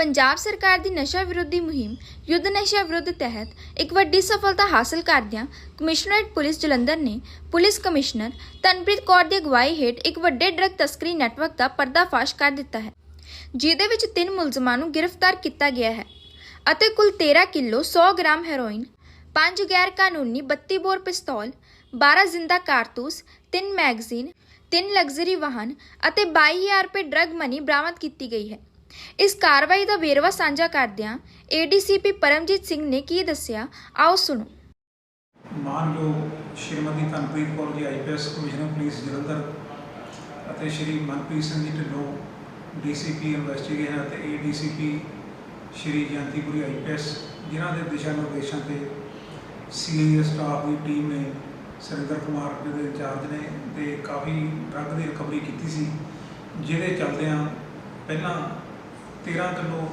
ਪੰਜਾਬ ਸਰਕਾਰ ਦੀ ਨਸ਼ਾ ਵਿਰੋਧੀ ਮੁਹਿੰਮ ਯੁੱਧ ਨਸ਼ਾ ਵਿਰੁੱਧ ਤਹਿਤ ਇੱਕ ਵੱਡੀ ਸਫਲਤਾ ਹਾਸਲ ਕਰਦਿਆਂ ਕਮਿਸ਼ਨਰੇਟ ਪੁਲਿਸ ਜਲੰਧਰ ਨੇ ਪੁਲਿਸ ਕਮਿਸ਼ਨਰ ਤਨਪ੍ਰੀਤ ਕੌਰ ਦੀ ਅਗਵਾਈ ਹੇਠ ਇੱਕ ਵੱਡੇ ਡਰੱਗ ਤਸਕਰੀ ਨੈਟਵਰਕ ਦਾ ਪਰਦਾਫਾਸ਼ ਕਰ ਦਿੱਤਾ ਹੈ, ਜਿਹਦੇ ਵਿੱਚ ਤਿੰਨ ਮੁਲਜ਼ਮਾਂ ਨੂੰ ਗ੍ਰਿਫਤਾਰ ਕੀਤਾ ਗਿਆ ਹੈ ਅਤੇ ਕੁੱਲ 13 ਕਿਲੋ 100 ਗ੍ਰਾਮ ਹੈਰੋਇਨ 5 ਗੈਰ ਕਾਨੂੰਨੀ 32 ਬੋਰ ਪਿਸਤੌਲ 12 ਜ਼ਿੰਦਾ ਕਾਰਤੂਸ 3 ਮੈਗਜ਼ੀਨ 3 ਲਗਜ਼ਰੀ ਵਾਹਨ ਅਤੇ 22000 ਰੁਪਏ ਡਰੱਗ ਮਨੀ ਬਰਾਮਦ ਕੀਤੀ ਗਈ ਹੈ। ਇਸ ਕਾਰਵਾਈ ਦਾ ਵੇਰਵਾ ਸਾਂਝਾ ਕਰਦਿਆਂ ਏਡੀਸੀਪੀ ਪਰਮਜੀਤ ਸਿੰਘ ਨੇ ਕੀ ਦੱਸਿਆ? ਆਓ ਸੁਣੋ। ਮਾਨਯੋਗ Shrimati Tanpreet Kaur ji IPS commissioner police Jalandhar ਅਤੇ ਸ਼੍ਰੀ ਮਨਪ੍ਰੀਤ ਸਿੰਘ ਜੀ ਢਿੱਲੋਂ ਡੀਸੀਪੀ ਇਨਵੈਸਟੀਗੇਸ਼ਨ ਅਤੇ ਏਡੀਸੀਪੀ ਸ਼੍ਰੀ ਜਯੰਤੀਪੁਰੀ ਆਈਪੀਐਸ ਜਿਨ੍ਹਾਂ ਦੇ ਦਿਸ਼ਾ ਨਿਰਦੇਸ਼ਾਂ ਤੇ ਸੀਏ ਸਟਾਫ ਦੀ ਟੀਮ ਨੇ ਸੁਰਿੰਦਰ ਕੁਮਾਰ ਜੀ ਦੇ ਇੰਚਾਰਜ ਨੇ ਤੇ ਕਾਫੀ ਡਰੱਗ ਦੀ ਰਿਕਵਰੀ ਕੀਤੀ ਸੀ, ਜਿਹਦੇ ਚੱਲਦਿਆਂ ਪਹਿਲਾਂ 13 ਕਿਲੋ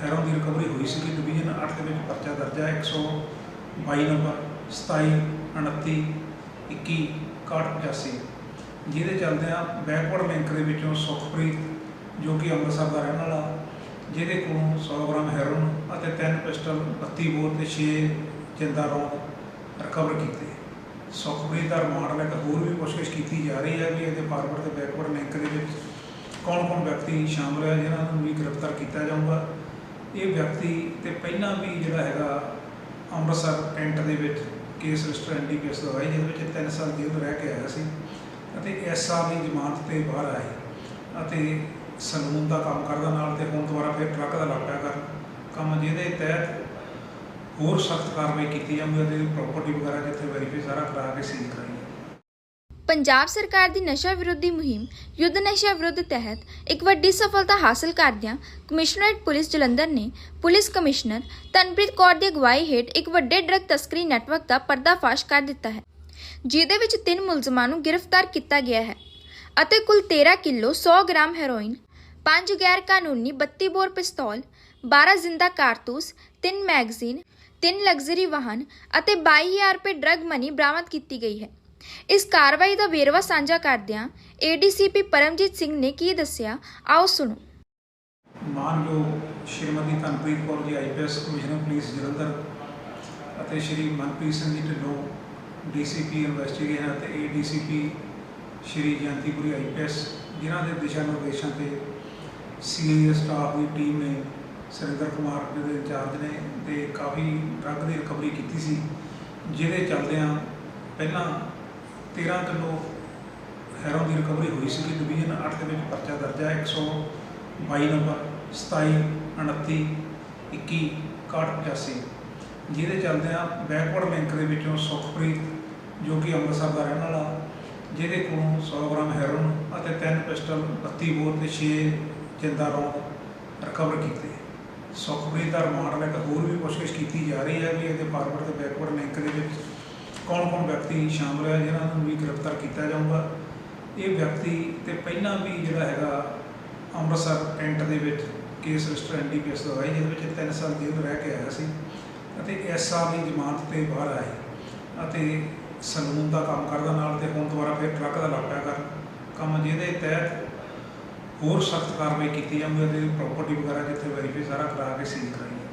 ਹੈਰੋਨ ਦੀ ਰਿਕਵਰੀ ਹੋਈ ਸੀ ਡਿਵੀਜ਼ਨ 8 ਦੇ ਵਿੱਚ ਪਰਚਾ ਦਰਜ ਹੈ 122 ਨੰਬਰ 27 29 21 6185 ਜਿਹਦੇ ਚੱਲਦਿਆਂ ਬੈਕਵਰਡ ਲਿੰਕ ਦੇ ਵਿੱਚੋਂ ਸੁਖਪ੍ਰੀਤ, ਜੋ ਕਿ ਅੰਮ੍ਰਿਤਸਰ ਦਾ ਰਹਿਣ ਵਾਲਾ, ਜਿਹਦੇ ਕੋਲੋਂ 100 ਗ੍ਰਾਮ ਹੈਰੋਨ ਅਤੇ ਤਿੰਨ ਪਿਸਟਲ 32 ਬੋਰ ਤੇ 6 ਜਿੰਦਾ ਰੌਂਦ ਰਿਕਵਰ ਕੀਤੇ। ਸੁਖਪ੍ਰੀਤ ਦਾ ਰਿਮਾਂਡ ਲੈ ਕੇ ਹੋਰ ਵੀ ਪੁੱਛਗਿੱਛ ਕੀਤੀ ਜਾ ਰਹੀ ਹੈ ਵੀ ਇਹਦੇ ਫਾਰਵਰਡ ਤੇ ਬੈਕਵਰਡ ਲਿੰਕ ਦੇ ਵਿੱਚ ਕੌਣ-ਕੌਣ ਵਿਅਕਤੀ ਸ਼ਾਮਲ ਹੈ ਜਿਨ੍ਹਾਂ ਨੂੰ ਵੀ ਗ੍ਰਿਫਤਾਰ ਕੀਤਾ ਜਾਊਗਾ? ਇਹ ਵਿਅਕਤੀ ਤੇ ਪਹਿਲਾਂ ਵੀ ਜਿਹੜਾ ਹੈਗਾ ਅੰਮ੍ਰਿਤਸਰ ਟੈਂਟ ਦੇ ਵਿੱਚ ਕੇਸ ਰਜਿਸਟਰ ਐਨਡੀਪੀਐਸ ਦਾ ਹੋਇਆ, ਜਿਹਦੇ ਵਿੱਚ 3 ਸਾਲ ਜੇਲ੍ਹ ਰਹਿ ਕੇ ਆਇਆ ਸੀ ਅਤੇ ਇਸ ਸਾਲ ਦੀ ਜ਼ਮਾਨਤ ਤੇ ਬਾਹਰ ਆਏ ਅਤੇ ਸਲੂਨ ਦਾ ਕੰਮ ਕਰਦਾ ਨਾਲ ਤੇ ਹੁਣ ਦੁਬਾਰਾ ਫਿਰ ਟਰੱਕ ਦਾ ਲੱਗ ਪਿਆ ਕਰਨ ਕੰਮ ਜਿਹਦੇ ਤਹਿਤ ਹੋਰ ਸਖਤ ਕਾਰਵਾਈ ਕੀਤੀ ਜਾਊਗੀ ਅਤੇ ਪ੍ਰਾਪਰਟੀ ਵਗੈਰਾ ਜਿੱਥੇ ਵੈਰੀਫਾਈ ਸਾਰਾ ਕਰਾ ਕੇ ਸੀਲ ਕਰਾਈ ਪੰਜਾਬ ਸਰਕਾਰ ਦੀ ਨਸ਼ਾ ਵਿਰੋਧੀ ਮੁਹਿੰਮ ਯੁੱਧ ਨਸ਼ਾ ਵਿਰੁੱਧ ਤਹਿਤ ਇੱਕ ਵੱਡੀ ਸਫਲਤਾ ਹਾਸਲ ਕਰਦਿਆਂ ਕਮਿਸ਼ਨਰੇਟ ਪੁਲਿਸ ਜਲੰਧਰ ਨੇ ਪੁਲਿਸ ਕਮਿਸ਼ਨਰ ਤਨਪ੍ਰੀਤ ਕੌਰ ਦੀ ਅਗਵਾਈ ਹੇਠ ਇੱਕ ਵੱਡੇ ਡਰੱਗ ਤਸਕਰੀ ਨੈਟਵਰਕ ਦਾ ਪਰਦਾਫਾਸ਼ ਕਰ ਦਿੱਤਾ ਹੈ, ਜਿਹਦੇ ਵਿੱਚ ਤਿੰਨ ਮੁਲਜ਼ਮਾਂ ਨੂੰ ਗ੍ਰਿਫਤਾਰ ਕੀਤਾ ਗਿਆ ਹੈ ਅਤੇ ਕੁੱਲ 13 ਕਿਲੋ 100 ਗ੍ਰਾਮ ਹੈਰੋਇਨ 5 ਗੈਰ ਕਾਨੂੰਨੀ 32 ਬੋਰ ਪਿਸਤੌਲ 12 ਜ਼ਿੰਦਾ ਕਾਰਤੂਸ 3 ਮੈਗਜ਼ੀਨ 3 ਲਗਜ਼ਰੀ ਵਾਹਨ ਅਤੇ 22000 ਰੁਪਏ ਡਰੱਗ ਮਨੀ ਬਰਾਮਦ ਕੀਤੀ ਗਈ ਹੈ। ਇਸ ਕਾਰਵਾਈ ਦਾ ਵੇਰਵਾ ਸਾਂਝਾ ਕਰਦਿਆਂ ਏਡੀਸੀਪੀ ਪਰਮਜੀਤ ਸਿੰਘ ਨੇ ਕੀ ਦੱਸਿਆ? ਆਓ ਸੁਣੋ। ਮਾਨਯੋਗ Shrimati Tanpreet Kaur ji IPS commissioner police Jalandhar ਅਤੇ ਸ਼੍ਰੀ ਮਨਪ੍ਰੀਤ ਸਿੰਘ ਜੀ ਢਿੱਲੋਂ ਡੀਸੀਪੀ ਇਨਵੈਸਟੀਗੇਸ਼ਨ ਅਤੇ ਏਡੀਸੀਪੀ ਸ਼੍ਰੀ ਜਯੰਤੀਪੁਰੀ ਆਈਪੀਐਸ ਜਿਨ੍ਹਾਂ ਦੇ ਦਿਸ਼ਾ ਨਿਰਦੇਸ਼ਾਂ ਤੇ ਸੀਏ ਸਟਾਫ ਦੀ ਟੀਮ ਨੇ ਸੁਰਿੰਦਰ ਕੁਮਾਰ ਦੇ ਇੰਚਾਰਜ ਨੇ ਤੇ ਕਾਫੀ ਡਰੱਗ ਦੀ ਰਿਕਵਰੀ ਕੀਤੀ ਸੀ, ਜਿਹਦੇ ਚੱਲਦਿਆਂ ਪਹਿਲਾਂ 13 ਕਿਲੋ ਹੈਰੋਨ ਦੀ ਰਿਕਵਰੀ ਹੋਈ ਸੀ ਡਿਵੀਜ਼ਨ 8 ਦੇ ਵਿੱਚ ਪਰਚਾ ਦਰਜ ਹੈ 122 ਨੰਬਰ 27 29 21 6185 ਜਿਹਦੇ ਚੱਲਦਿਆਂ ਬੈਕਵਰਡ ਲਿੰਕ ਦੇ ਵਿੱਚੋਂ ਸੁਖਪ੍ਰੀਤ, ਜੋ ਕਿ ਅੰਮ੍ਰਿਤਸਰ ਦਾ ਰਹਿਣ ਵਾਲਾ, ਜਿਹਦੇ ਕੋਲੋਂ 100 ਗ੍ਰਾਮ ਹੈਰੋਨ ਅਤੇ ਤਿੰਨ ਪਿਸਟਲ 32 ਬੋਰ ਤੇ 6 ਜਿੰਦਾ ਰੌਂਦ ਰਿਕਵਰ ਕੀਤੇ। ਸੁਖਪ੍ਰੀਤ ਦਾ ਰਿਮਾਂਡ ਲੈ ਕੇ ਹੋਰ ਵੀ ਪੁੱਛਗਿੱਛ ਕੀਤੀ ਜਾ ਰਹੀ ਹੈ ਵੀ ਇਹਦੇ ਫਾਰਵਰਡ ਤੇ ਬੈਕਵਰਡ ਲਿੰਕ ਦੇ ਵਿੱਚ ਕੌਣ-ਕੌਣ ਵਿਅਕਤੀ ਸ਼ਾਮਲ ਹੈ ਜਿਹਨਾਂ ਨੂੰ ਵੀ ਗ੍ਰਿਫਤਾਰ ਕੀਤਾ ਜਾਊਗਾ? ਇਹ ਵਿਅਕਤੀ ਤੇ ਪਹਿਲਾਂ ਵੀ ਜਿਹੜਾ ਹੈਗਾ ਅੰਮ੍ਰਿਤਸਰ ਟੈਂਟ ਦੇ ਵਿੱਚ ਕੇਸ ਰਜਿਸਟਰ ਐਨਡੀਪੀਐਸ ਦਾ ਹੋਇਆ ਜਿਹਦੇ ਵਿੱਚ 3 ਸਾਲ ਜੇਲ੍ਹ ਰਹਿ ਕੇ ਆਇਆ ਸੀ ਅਤੇ ਇਸ ਸਾਲ ਦੀ ਜ਼ਮਾਨਤ ਤੇ ਬਾਹਰ ਆਏ ਅਤੇ ਸਲੂਨ ਦਾ ਕੰਮ ਕਰਦਾ ਨਾਲ ਤੇ ਹੁਣ ਦੁਬਾਰਾ ਫਿਰ ਟਰੱਕ ਦਾ ਲੱਗ ਪਿਆ ਕਰਨ ਕੰਮ ਜਿਹਦੇ ਤਹਿਤ ਹੋਰ ਸਖਤ ਕਾਰਵਾਈ ਕੀਤੀ ਜਾਊਗੀ ਅਤੇ ਪ੍ਰਾਪਰਟੀ ਵਗੈਰਾ ਜਿੱਥੇ ਵੈਰੀਫਾਈ ਸਾਰਾ ਕਰਾ ਕੇ ਸੀਲ ਕਰਾਈ